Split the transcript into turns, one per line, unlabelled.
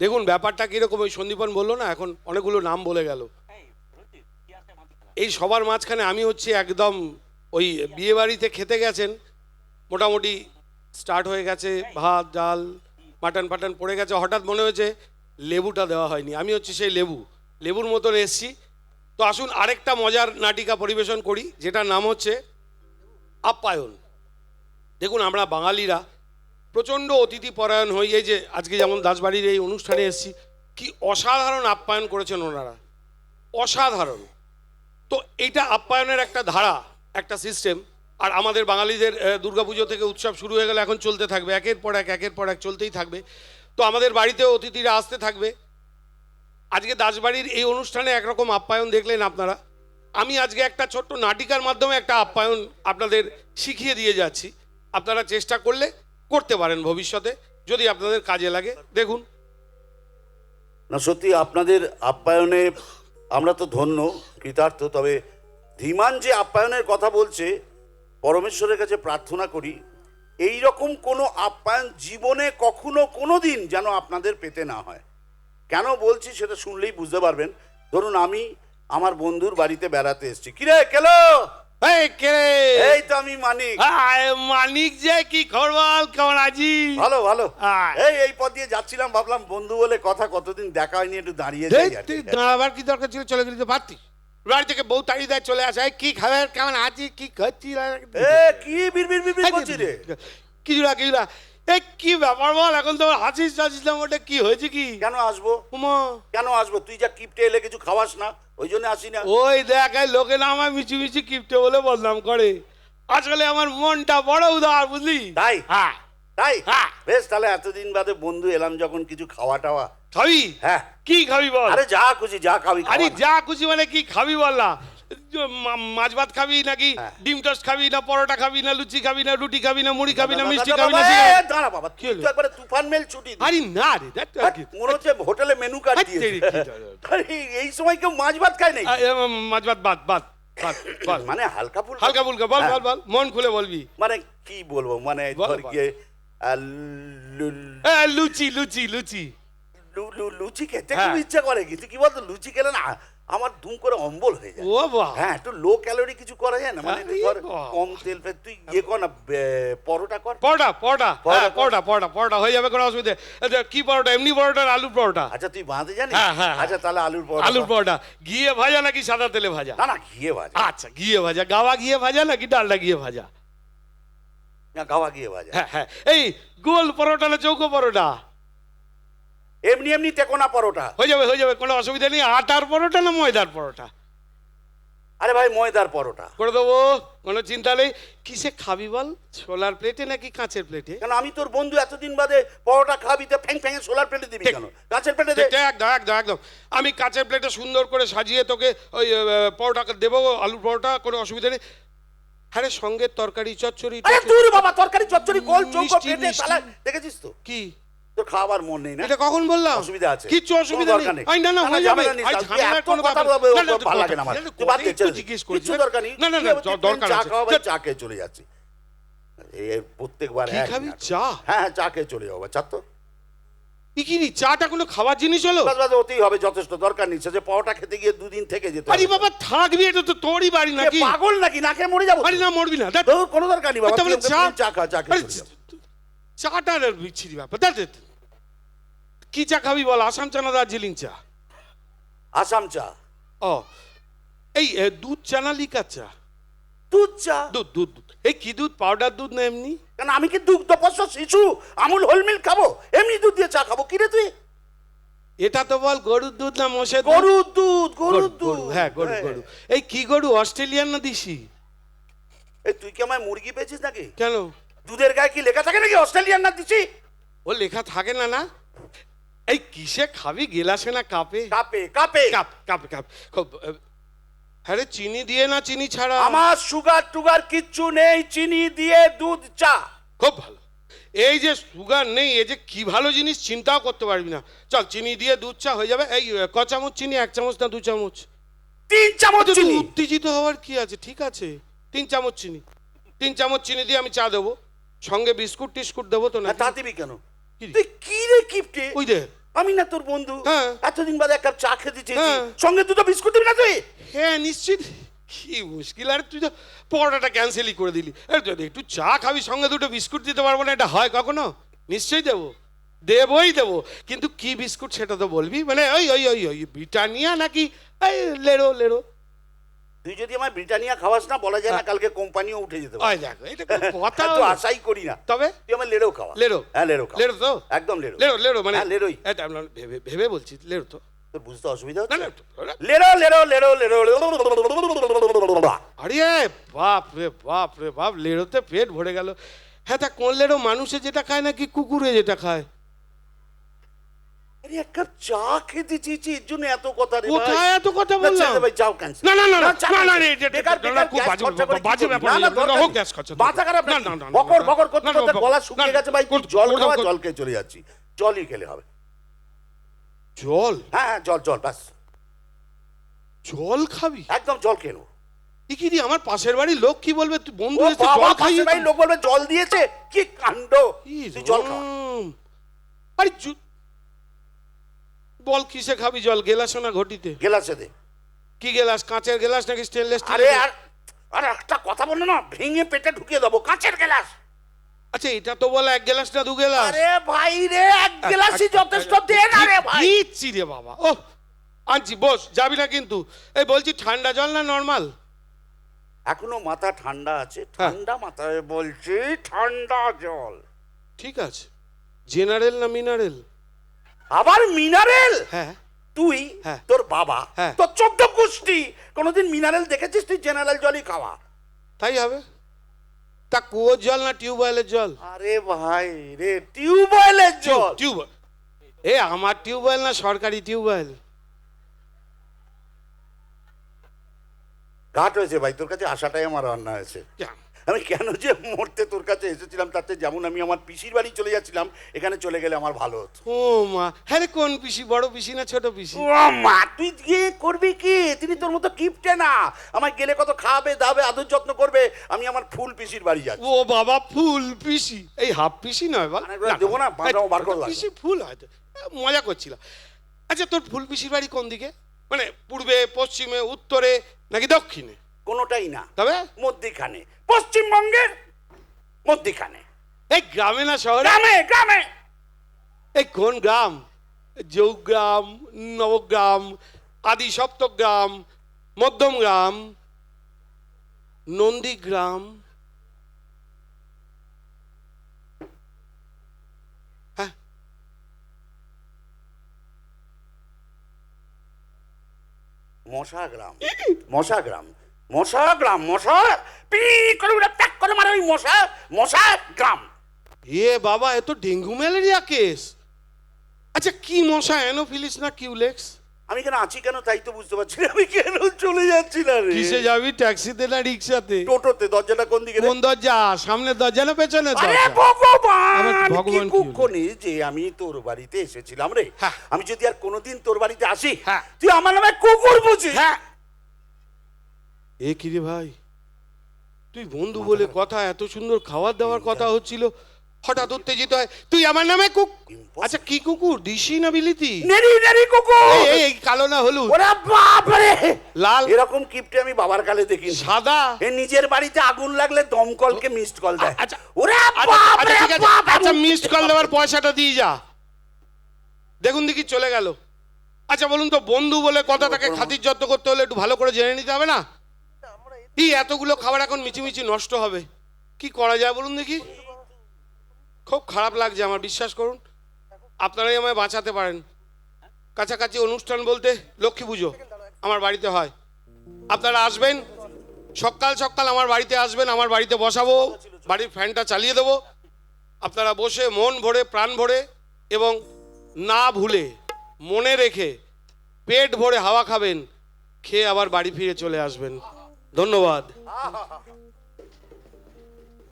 দেখুন, ব্যাপারটা কীরকম, ওই সন্দীপন বলল না, এখন অনেকগুলো নাম বলে গেল। এই সবার মাঝখানে আমি হচ্ছে একদম ওই বিয়ে বাড়িতে খেতে গেছেন, মোটামুটি স্টার্ট হয়ে গেছে, ভাত, ডাল, মাটন ফাটন পড়ে গেছে, হঠাৎ মনে হয়েছে লেবুটা দেওয়া হয়নি। আমি হচ্ছে সেই লেবু, লেবুর মতন এসছি। তো আসুন, আরেকটা মজার নাটিকা পরিবেশন করি, যেটার নাম হচ্ছে আপ্যায়ন। দেখুন, আমরা বাঙালিরা প্রচণ্ড অতিথি পরায়ণ হই। এই যে আজকে যেমন দাসবাড়ির এই অনুষ্ঠানে এসেছি, কি অসাধারণ আপ্যায়ন করেছেন ওনারা। অসাধারণ। তো এইটা আপ্যায়নের একটা ধারা, একটা সিস্টেম আর আমাদের বাঙালিদের দুর্গাপুজো থেকে উৎসব শুরু হয়ে গেলে এখন চলতে থাকবে। একের পর এক, একের পর এক চলতেই থাকবে। তো আমাদের বাড়িতেও অতিথিরা আসতে থাকবে। আজকে দাসবাড়ির এই অনুষ্ঠানে একরকম আপ্যায়ন দেখলেন আপনারা। আমি আজকে একটা ছোট্ট নাটিকার মাধ্যমে একটা আপ্যায়ন আপনাদের শিখিয়ে দিয়ে যাচ্ছি। আপনারা চেষ্টা করলে করতে পারেন ভবিষ্যতে, যদি আপনাদের কাজে লাগে। দেখুন।
না, সত্যি আপনাদের আপ্যায়নে আমরা তো ধন্য, কৃতার্থ, তবে ধীমান যে আপ্যায়নের কথা বলছে, পরমেশ্বরের কাছে প্রার্থনা করি, এই রকম কোনো আপ্যায়ন জীবনে কখনো কোনো দিন যেন আপনাদের পেতে না হয়। কেন বলছি সেটা শুনলেই বুঝতে পারবেন। ধরুন আমি আমার বন্ধুর বাড়িতে বেড়াতে এসেছি। কিরে, কেলো?
এই কে রে?
এই তো আমি মানিক।
আয়, মানিক যে কি খবর? কেমন আছি
ভালো ভালো। এই এই পথ দিয়ে যাচ্ছিলাম ভাবলাম বন্ধু বলে কথা কতদিন দেখা হয়নি একটু দাঁড়িয়ে যাই
তুই
কি।
দাঁড়াবার কি দরকার ছিল চলে গেলি তো পারতি বাড়ি থেকে বউ তাড়িয়ে দেয় চলে আসে। কি খাবার? কেমন আছি কি খাচ্ছি
এ কি বিড় বিড় বিড় করছি রে?
কিছুরা কিছুটা এ কি ব্যাপার বল? এখন তো হাসিস হাসিস না ওটা কি হয়েছে কি?
কেন আসব?
উমা।
কেন আসব? তুই যা কিপটে এলে কিছু খাওয়াস না ওই জন্য আসি না।
ওই দেখ এই লোকে না আমায় মিচি মিচি কিপটে বলে বদনাম করে। আসলে আমার মনটা বড় উদার বুঝলি?
তাই?
হ্যাঁ।
তাই?
হ্যাঁ।
বেশ তাহলে এতদিন বাদে বন্ধু এলাম যখন কিছু খাওয়া টাওয়া
খাবি?
হ্যাঁ।
কি খাবি বল?
আরে যা খুশি যা খাবি
আরে যা খুশি মানে কি খাবি বল না? মাছ ভাত খাবি নাকি
হ্যাঁ।
ডিম টোস্ট খাবি না পরোটা খাবি না লুচি খাবি না রুটি খাবি না মুড়ি খাবি না মিষ্টি খাবি না
দাঁড়া বাবা তুই তো একবারে তুফান মেল ছুটি
আরে না রে কি।
মনে হচ্ছে হোটেলে মেনু কার্ড দিয়েছে এই সময় কেউ মাছ ভাত খায় নাই
মাছ ভাত বাদ বাদ
মানে হালকা ফুলকা
হালকা ফুলকা বল
হ্যাঁ।
বল বল মন খুলে বলবি
মানে কি বলব মানে ধর। গিয়ে
লুচি লুচি লুচি
লুচি খেতে
হ্যাঁ।
খুব ইচ্ছা করে কিন্তু কি বলতো লুচি খেলে না আমার ধুম করে অম্বল হয়ে যায়।
ও
হ্যাঁ একটু লো ক্যালোরি কিছু করা যায় না? মানে একটু ধর কম তেল ফেল তুই ইয়ে কর না পরোটা কর।
পরোটা পরোটা। হ্যাঁ পরোটা পরোটা পরোটা হয়ে যাবে কোনো অসুবিধা দেখ, কি পরোটা? এমনি পরোটা না আলুর পরোটা?
আচ্ছা তুই বাঁধে জানিস?
হ্যাঁ, হ্যাঁ, হ্যাঁ।
আচ্ছা তাহলে আলুর পরোটা
আলুর পরোটা। ঘিয়ে ভাজা নাকি সাদা তেলে ভাজা?
না না ঘিয়ে ভাজা।
আচ্ছা ঘিয়ে ভাজা। গাওয়া ঘিয়ে ভাজা নাকি ডালডা ঘিয়ে ভাজা?
না গাওয়া ঘিয়ে ভাজা।
হ্যাঁ হ্যাঁ। এই গোল পরোটা না চৌকো পরোটা?
এমনি এমনি তেকোনা পরোটা।
হয়ে যাবে হয়ে যাবে কোনো অসুবিধা নেই। আটার পরোটা না ময়দার পরোটা?
আরে ভাই ময়দার পরোটা।
করে দেবো কোনো চিন্তা নেই। কিসে খাবি বল? ছোলার প্লেটে নাকি কাঁচের প্লেটে
কেন আমি তোর বন্ধু এতদিন বাদে পরোটা খাবি তো ফ্যাং ফ্যাঙে সোলার প্লেটে দিবি কেন? কাঁচের প্লেটে দে।
একদম একদম একদম। আমি কাঁচের প্লেটে সুন্দর করে সাজিয়ে তোকে ওই পরোটা দেবো আলুর পরোটা কোনো অসুবিধা নেই। আরে সঙ্গে তরকারি চচ্চড়ি
আরে। দূর বাবা তরকারি চচ্চড়ি গোল চৌকো প্লেটে দেখেছিস তো?
কি?
খাওয়ার মন নেই না।
এটা কখন বললাম?
অসুবিধা আছে।
কিচ্ছু অসুবিধা নেই। আই না না হয়ে যাবে। আই
তুই
কোনো
কথা বলবে,
না, না,
ওসব
তো
ভালো লাগে না আমার।
না, না,
তুই বাদ দে,
একটু জিজ্ঞেস করেছি।
কিচ্ছু দরকার নেই।
না, না, না,
আবার
দ-
তুই
দরকার
চা
আছে।
খেয়ে চলে যাচ্ছি। এই প্রত্যেকবার এক
খাবি? চা?
হ্যাঁ চা খেয়ে চলে যাব চা তো।
চাটা কোনো খাবার জিনিস হলো?
বাস বাস ওতেই হবে যথেষ্ট দরকার নেই। সে যে পরোটা খেতে গিয়ে দুদিন থেকে যেতে
আরে বাবা থাকবি এটা তো তোরই বাড়ি নাকি?
পাগল নাকি? না খেয়ে মরে যাব
আরে না মরবি না
কোনো দরকার নেই বাবা
চা
চা খা চা।
চাটা বিচ্ছিরি ব্যাপার। দেখ দেখ। কি চা খাবি বল? আসাম চা না দার্জিলিং চা?
আসাম চা।
ও এই এ, দুধ চা না লিকার চা?
দুধ চা।
দুধ দুধ দুধ। এই কি দুধ? পাউডার দুধ না এমনি?
কেন আমি কি দুগ্ধ পোষ্য শিশু? আমুল হোলমিল খাব? এমনি দুধ দিয়ে চা খাব? কি রে তুই?
এটা তো বল গরুর দুধ না মোষের দুধ?
গরুর দুধ গরুর দুধ।
হ্যাঁ গরু গরু। এই কি গরু? অস্ট্রেলিয়ান না দিশি?
এই তুই কি আমায় মুরগি পেয়েছিস নাকি?
কেন?
দুধের গায়ে কি লেখা থাকে নাকি? অস্ট্রেলিয়ান না দিছি
ও লেখা থাকে না না? এই কিসে খাবি? গেলাসে না কাপে?
কাপে কাপে।
Cup cup cup. হ্যাঁ চিনি দিয়ে না চিনি ছাড়া?
আমার সুগার টুগার কিচ্ছু নেই চিনি দিয়ে দুধ চা।
খুব ভালো। এই যে সুগার নেই এই যে কি ভালো জিনিস চিন্তাও করতে পারবি না। চল চিনি দিয়ে দুধ চা হয়ে যাবে। এই ক চামচ চিনি এক চামচ না দু চামচ?
তিন চামচ চিনি।
উত্তেজিত হওয়ার কি আছে? ঠিক আছে। তিন চামচ চিনি। তিন চামচ চিনি দিয়ে আমি চা দেবো। সঙ্গে বিস্কুট টিস্কুট দেবো তো না?
তা দিবি কেন? তুই কি রে কিপটে?
ওই দে।
আমি না তোর বন্ধু।
হ্যাঁ।
এতদিন বাদে এক কাপ চা খেতে চেয়েছি
হ্যাঁ।
সঙ্গে দুটো বিস্কুট দিবি না তুই?
হ্যাঁ নিশ্চিত। কি মুশকিল আর তুই তো পরোটাটা ক্যান্সেলই করে দিলি। এই তো একটু চা খাবি সঙ্গে দুটো বিস্কুট দিতে পারব না এটা হয় কখনো? নিশ্চয়ই দেবো। দেবই দেবো। কিন্তু কি বিস্কুট সেটা তো বলবি? মানে ওই ওই ওই ওই ব্রিটানিয়া নাকি? এই লেড়ো লেরো।
তুই যদি আমার ব্রিটানিয়া খাওয়াস না বলা যায় না কালকে কোম্পানিও উঠে যেতে পারে
দেখো এটা কথা
তো আশাই করি না
তবে
তুই আমার লেড়ো খাওয়া
লেড়ো
হ্যাঁ লেড়ো খাওয়া
লেরো তো
একদম লেড়ো
লেড়ো লেড়ো মানে
হ্যাঁ, লেরোই।
এটা ভেবে ভেবে বলছি লেড়ো তো
তোর বুঝতে অসুবিধা হচ্ছে লেরো লেরো লেরো লেরো
আরে বাপ রে বাপ রে বাপ লেরোতে পেট ভরে গেল হ্যাঁ তা কোন লেরো মানুষে যেটা খায় নাকি কুকুরে যেটা খায়
আরে এক কাপ চা খেতে চেয়েছি এর জন্য এত কথা রে
কোথায় এত কথা বললাম?
ভাই, যাও cancel।
না, না, না, না, না, না, রে, এটা-
বেকার, বেকার
খুব বাজে
খরচা করে কি
বাজে ব্যাপার
না, না,
যাবে।
দরকার
হোক গ্যাস খরচা,
মাথা খারাপ
না, না, না, না,
বকর, বকর করতে
না, না,
করতে গলা শুকিয়ে গেছে ভাই, জল খাওয়া, জল খেয়ে চলে যাচ্ছি। জলই খেলে হবে।
জল
হ্যাঁ, হ্যাঁ, জল, জল, ব্যাস।
জল খাবি
একদম জল খেলো।
এ কি রে, আমার পাশের বাড়ির লোক কি বলবে তুই বন্ধু এসে জল খাইয়ে
লোক বলবে, জল দিয়েছে? কি কাণ্ড। তুই জল খা।
আরে বল কিসে খাবি জল? গেলাস না ঘটিতে?
গেলাসে দে।
কি গেলাস? কাঁচের গেলাস নাকি স্টেনলেস
আরে আর আর একটা কথা বললে না ভেঙে পেটে ঢুকিয়ে দেবো কাঁচের গেলাস।
আচ্ছা এটা তো বলে এক গেলাস না দু গেলাস?
আরে ভাই রে এক গেলাসই যথেষ্ট দে না রে ভাই।
দিচ্ছি রে বাবা। ও আনছি বস যাবি না কিন্তু। এই বলছি ঠান্ডা জল না নর্মাল?
এখনও মাথা ঠান্ডা আছে
হ্যাঁ।
ঠান্ডা মাথায় বলছি ঠান্ডা জল।
ঠিক আছে। জেনারেল না মিনারেল?
আবার মিনারেল?
হ্যাঁ।
তুই
হ্যাঁ।
তোর বাবা
হ্যাঁ।
তোর চোদ্দ গোষ্ঠী। কোনোদিন মিনারেল দেখেছিস তুই জেনারেল জলই খাওয়া?
তাই হবে? তা কুয়োর জল না টিউবওয়েলের জল?
আরে ভাই রে টিউবওয়েলের জল?
টিউব এ আমার টিউবওয়েল না সরকারি টিউবওয়েল।
ঘাট হয়েছে ভাই তোর কাছে আসাটাই আমার রান্না হয়েছে। আমি কেন যে মরতে তোর কাছে এসেছিলাম? তাতে যেমন আমি আমার পিসির বাড়ি চলে যাচ্ছিলাম এখানে চলে গেলে আমার ভালো হতো।
ও মা হ্যাঁ রে, কোন পিসি? বড় পিসি না ছোট পিসি?
ও মা তুই গিয়ে করবি কি? তিনি তোর মতো কিপটে না। আমার গেলে কত খাবে দাবে আদর যত্ন করবে আমি আমার ফুল পিসির বাড়ি যাচ্ছি।
ও বাবা ফুল পিসি? এই হাফ পিসি নয় বল
দেবো না, বার করে
পিসি ফুল হয়তো মজা করছিলাম। আচ্ছা তোর ফুল পিসির বাড়ি কোন দিকে? মানে পূর্বে পশ্চিমে উত্তরে নাকি দক্ষিণে?
কোনোটাই না।
তবে?
মধ্যিখানে। পশ্চিমবঙ্গের মধ্যিখানে।
এই গ্রামে না শহরে?
গ্রামে গ্রামে।
এই কোন গ্রাম? যৌগ্রাম নবগ্রাম আদি সপ্তগ্রাম মধ্যম গ্রাম নন্দীগ্রাম হ্যাঁ।
মশা গ্রাম মশা গ্রাম। মশা গ্রাম মশা? পি করে উড়ে প্যাক করে মারে ওই মশা মশা গ্রাম।
এ বাবা এ তো ডেঙ্গু ম্যালেরিয়া কেস। আচ্ছা কি মশা অ্যানোফিলিস না কিউলেক্স?
আমি কেন আছি কেন? তাই তো বুঝতে পারছি না আমি কেন চলে যাচ্ছি না রে?
কিসে যাবি? ট্যাক্সিতে না রিক্সাতে?
টোটোতে দরজাটা কোন দিকে?
কোন দরজা? সামনের দরজা না পেছনের
আরে ভগবান!
ভগবান কি হলো?
কুক্ষণে যে আমি তোর বাড়িতে এসেছিলাম রে?
হ্যাঁ।
আমি যদি আর কোনোদিন তোর বাড়িতে আসি
হ্যাঁ।
তুই আমার নামে কুকুর বুঝি
হ্যাঁ। এ কিরে ভাই? তুই বন্ধু বলে কথা এত সুন্দর খাওয়ার দাওয়ার কথা হচ্ছিল হঠাৎ উত্তেজিত হয় তুই আমার নামে কুক আচ্ছা কি কুকুর? দিশি না বিলিতি?
নেরি নেরি কুকুর!
এই, কালো না হলুদ।
ওরে বাপ রে
লাল।
এরকম কিপটে আমি বাবার কালে দেখি
সাদা।
এ নিজের বাড়িতে আগুন লাগলে দমকলকে মিসড কল দেয়।
আচ্ছা।
ওরে
আচ্ছা
বাপ
আচ্ছা
রে
ঠিক আছে।
বাপ
আচ্ছা মিসড কল দেওয়ার পয়সাটা দিয়ে যা। দেখুন দেখি চলে গেল। আচ্ছা বলুন তো বন্ধু বলে কথা তাকে খাতির যত্ন করতে হলে একটু ভালো করে জেনে নিতে হবে না? এই এতগুলো খাবার এখন মিচিমিচি নষ্ট হবে। কি করা যায় বলুন দেখি? খুব খারাপ লাগছে আমার, বিশ্বাস করুন। আপনারাই আমায় বাঁচাতে পারেন। কাছাকাছি অনুষ্ঠান বলতে লক্ষ্মী পুজো আমার বাড়িতে হয়। আপনারা আসবেন, সকাল সকাল আমার বাড়িতে আসবেন, আমার বাড়িতে বসাবো, বাড়ির ফ্যানটা চালিয়ে দেবো। আপনারা বসে মন ভরে, প্রাণ ভরে এবং না ভুলে, মনে রেখে পেট ভরে হাওয়া খাবেন, খেয়ে আবার বাড়ি ফিরে চলে আসবেন। ধন্যবাদ।